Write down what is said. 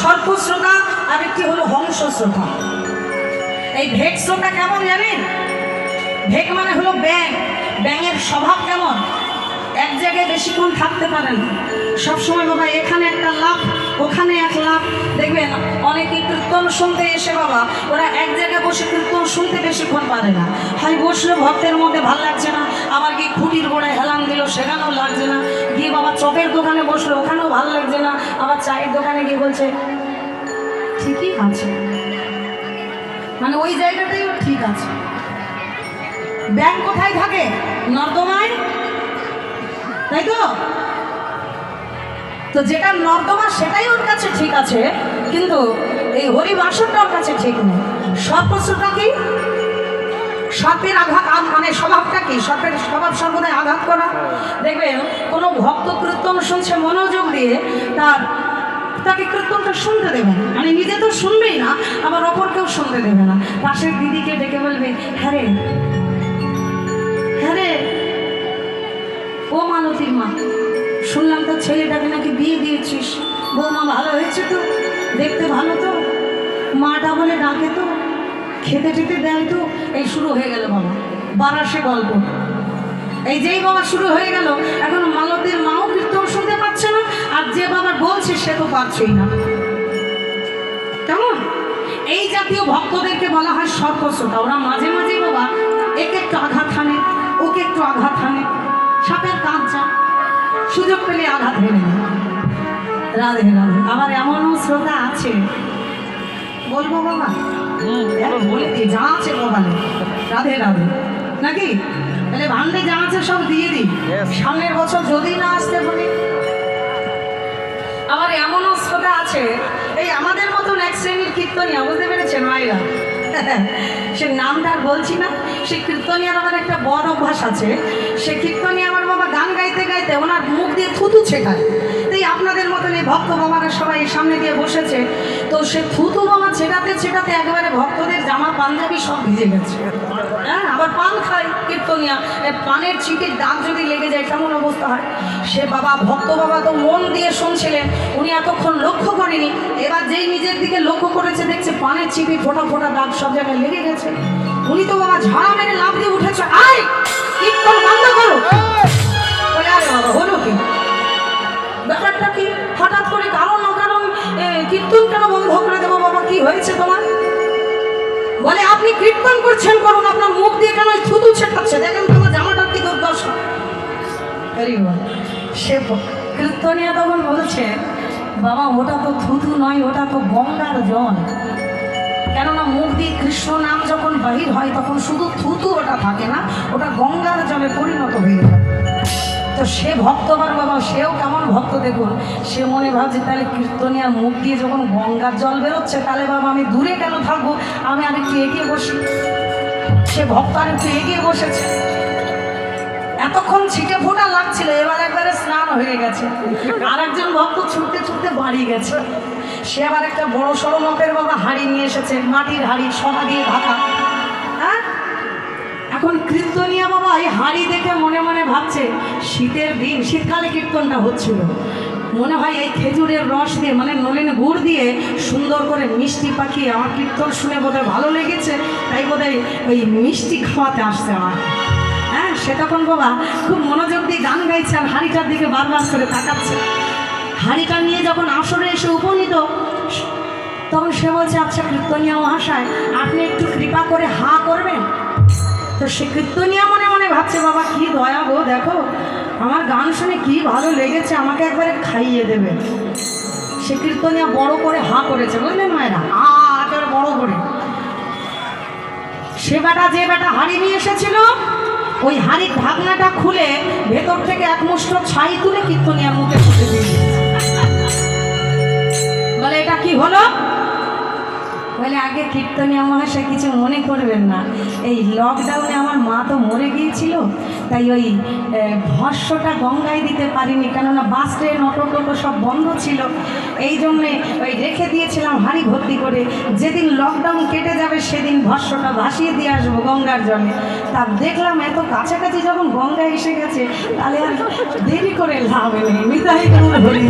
সর্প শ্রোতা আর একটি হলো হংস শ্রোতা এই ভেক শ্রোতা কেমন জানেন? ভেক মানে হলো ব্যাং ব্যাঙের স্বভাব কেমন? এক জায়গায় বেশিক্ষণ থাকতে পারে না। সবসময় বাবা এখানে একটা লাভ ওখানে এক লাভ দেখবেন, অনেকে কীর্তন শুনতে এসে বাবা, ওরা এক জায়গায় বসে কীর্তন শুনতে বেশিক্ষণ পারে না। হয় বসলে ভক্তের মধ্যে ভালো লাগছে না, আবার গিয়ে খুঁটির গোড়ায় হেলান দিল সেখানেও লাগছে না। গিয়ে বাবা চপের দোকানে বসল। ওখানেও ভালো লাগছে না। আবার চায়ের দোকানে গিয়ে বলছে, ঠিকই আছে। মানে ওই জায়গাটাইও ঠিক আছে। ব্যাংক কোথায় থাকে? নর্দমায়? তাই তো? তো যেটা নর্দমা, সেটাই ওর কাছে ঠিক আছে, কিন্তু এই হরিবাসনটা ওর কাছে ঠিক নেই। সর্বস্বটা কি? সর্পের আঘাত মানে স্বভাবটা কি সর্পের স্বভাব সর্বদাই আঘাত করা। দেখবেন, কোনো ভক্ত কীর্তন শুনছে, মনোযোগ দিয়ে তার, তাকে কীর্তনটা শুনতে দেবে না। মানে নিজে তো শুনবেই না, আবার অপরকেও শুনতে দেবে না। পাশের দিদিকে ডেকে বলবে হ্যাঁ রে হ্যাঁ রে, ও মালতীর মা, শুনলাম তো ছেলেটাকে নাকি বিয়ে দিয়েছিস। বৌমা ভালো হয়েছে তো? দেখতে ভালো তো? মাটা বলে ডাকে তো? খেতে টেতে দেয় তো? এই শুরু হয়ে গেল বাবা। বারাসে গল্প। এই যেই বাবা শুরু হয়ে গেল এখন মালতীর মাও কীর্তন শুনতে পাচ্ছে না আর যে বাবা বলছে সে তো পাচ্ছেই না। কেমন? এই জাতীয় ভক্তদেরকে বলা হয় সর্পশ্রোতা। ওরা মাঝে মাঝে বাবা একে একটু আঘাত হানে ওকে একটু আঘাত হানে। সাপের কাজ যা সুযোগ পেলে আঘাত হেনে। রাধে রাধে। আবার এমনও শ্রোতা আছে। বলব বাবা? হ্যাঁ, বলে যা আছে মোবাইলে রাধে রাধে। নাকি? তাহলে ভান্ডে যা আছে সব দিয়ে দিই। সামনের বছর যদি না আসতে পারি। আবার এমনও শ্রোতা আছে এই আমাদের মতন এক শ্রেণির কীর্তনিয়া বুঝতে পেরেছেন মায়েরা সে নামটা আর বলছি না সে কীর্তনিয়ার আমার একটা বড় অভ্যাস আছে। সে কীর্তনিয়া আমার বাবা গান গাইতে গাইতে ওনার মুখ দিয়ে থুতু ছেকায়। তাই আপনাদের মতন এই ভক্ত বাবারা সবাই সামনে দিয়ে বসেছে, তো সে থুতু বাবা ছেটাতে ছেটাতে একেবারে ভক্তদের জামা পাঞ্জাবি সব ভিজে গেছে। হ্যাঁ আবার পান খায় কীর্তনিয়া। পানের ছিটির দাগ যদি লেগে যায় কেমন অবস্থা হয়? সে বাবা, ভক্ত বাবা তো মন দিয়ে শুনছিলেন, উনি এতক্ষণ লক্ষ্য করেনি। এবার যেই নিজের দিকে লক্ষ্য করেছে, দেখছে পানের ছিপি ফোটা ফোটা দাগ সব জায়গায় লেগে গেছে। উনি তো বাবা ঝাড়া মেরে লাভ দিয়ে উঠেছে, আয়! হয়েছে তোমার? বলে, আপনি কীর্তন করছেন করুন, আপনার মুখ দিয়ে কেন থুতু ছেটাচ্ছে দেখেন তোমার জামাটার কি দুর্দশা। Very well. সে কীর্তনিয়া তখন বলছে, বাবা, ওটা তো থুতু নয়, ওটা তো গঙ্গার জল। কেননা মুখ দিয়ে কৃষ্ণ নাম যখন বাহির হয়, তখন শুধু থুতু ওটা থাকে না, ওটা গঙ্গার জলে পরিণত হয়ে যায় তো সে ভক্তবার বাবা, সেও কেমন ভক্ত দেখুন? সে মনে ভাবছে, তাহলে কীর্তনিয়ার মুখ দিয়ে যখন গঙ্গার জল বেরোচ্ছে, তাহলে বাবা আমি দূরে কেন থাকব আমি আর একটু এগিয়ে বসি। সে ভক্ত আর একটু এগিয়ে বসেছে। এতক্ষণ ছিটে ফোটা লাগছিল, এবার একবারে স্নান হয়ে গেছে। আর একজন ভক্ত ছুটতে ছুটতে বাড়ি গেছে। সে আবার একটা বড় সড়ো মাপের বাবা হাড়ি নিয়ে এসেছে, মাটির হাড়ি, সোনা দিয়ে ঢাকা। হ্যাঁ? এখন কীর্তনিয়া বাবা, এই হাড়ি দেখে মনে মনে ভাবছে, শীতের দিন, শীতকালে কীর্তনটা হচ্ছিল। মনে হয় এই খেজুরের রস দিয়ে মানে নলেন গুড় দিয়ে সুন্দর করে মিষ্টি পাখিয়ে আমার কীর্তন শুনে বোধহয় ভালো লেগেছে, তাই বোধহয় ওই মিষ্টি খাওয়াতে আসছে আমার। হ্যাঁ সে তখন বাবা? খুব মনোযোগ দিয়ে গান গাইছে আর হাড়িটার দিকে বারবার করে তাকাচ্ছে। হাড়িটা নিয়ে যখন আসরে এসে উপনীত, তখন সে বলছে আচ্ছা কীর্তনিয়া মহাশয়, আপনি একটু কৃপা করে হা করবেন? তো সে কীর্তনিয়া মনে ভাবছে, বাবা, কি দয়া গো, দেখো, আমার গান শুনে কি ভালো লেগেছে, আমাকে একবারে খাইয়ে দেবে। সে কীর্তনিয়া বড় করে হা করেছে বুঝলেন মায়েরা? আ, একেবারে বড় করে। সে বেটা যে বেটা হাড়ি নিয়ে এসেছিল, ওই হাড়ির ঢাকনাটা খুলে ভেতর থেকে এক মুষ্ট ছাই তুলে কীর্তনিয়ার মুখে ফুটে দিয়েছে। বলে, এটা কি হলো? বলে, আগে কীর্তনীয় মহাশয় কিছু মনে করবেন না। এই লকডাউনে আমার মা তো মরে গিয়েছিল, তাই ওই ভস্যটা গঙ্গায় দিতে পারিনি, কেননা বাস, ট্রেন, অটো, টোটো সব বন্ধ ছিল। এই জন্যে ওই রেখে দিয়েছিলাম হাঁড়ি ভর্তি করে। যেদিন লকডাউন কেটে যাবে, সেদিন ভস্যটা ভাসিয়ে দিয়ে আসব গঙ্গার জলে। তা দেখলাম এত কাছাকাছি যখন গঙ্গা এসে গেছে, তাহলে আর দেরি করে লাভ নেই মিতাই হরি